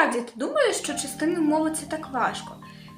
справді ти думаєш, що частини мови це так важко?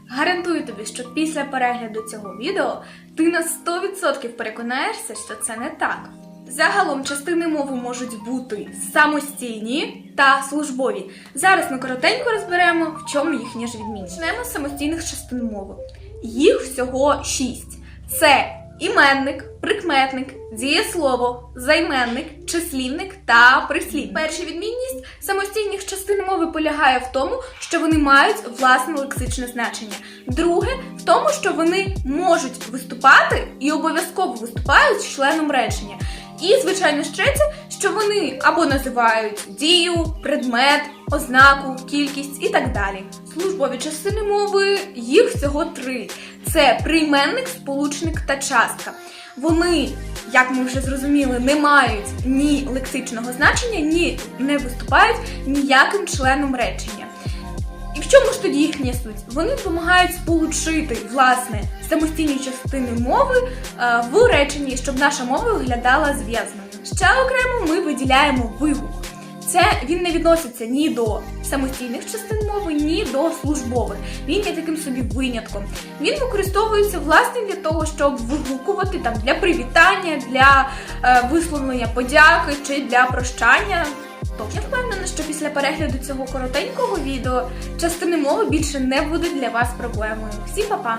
Гарантую тобі, що після перегляду цього відео ти на 100% переконаєшся, що це не так. Загалом частини мови можуть бути самостійні та службові. Зараз ми коротенько розберемо, в чому їхня ж відмінність. Почнемо з самостійних частин мови. Їх всього шість: це іменник, прикметник, дієслово, займенник, числівник та прислівник. Перша відмінність самостійних частин мови полягає в тому, що вони мають власне лексичне значення. Друге в тому, що вони можуть виступати і обов'язково виступають членом речення. І, звичайно, ж третє, що вони або називають дію, предмет, ознаку, кількість і так далі. Службові частини мови їх всього три: це прийменник, сполучник та частка. Вони, як ми вже зрозуміли, не мають ні лексичного значення, ні не виступають ніяким членом речення. І в чому ж тоді їхня суть? Вони допомагають сполучити власне самостійні частини мови е, в реченні, щоб наша мова виглядала зв'язаною. Ще окремо ми виділяємо вигук. Це він не відноситься ні до самостійних частин мови, ні до службових. Він є таким собі винятком. Він використовується власне для того, щоб вигукувати там для привітання, для е, висловлення подяки чи для прощання. Я впевнена, що після перегляду цього коротенького відео частини мови більше не будуть для вас проблемою. Всі па-па!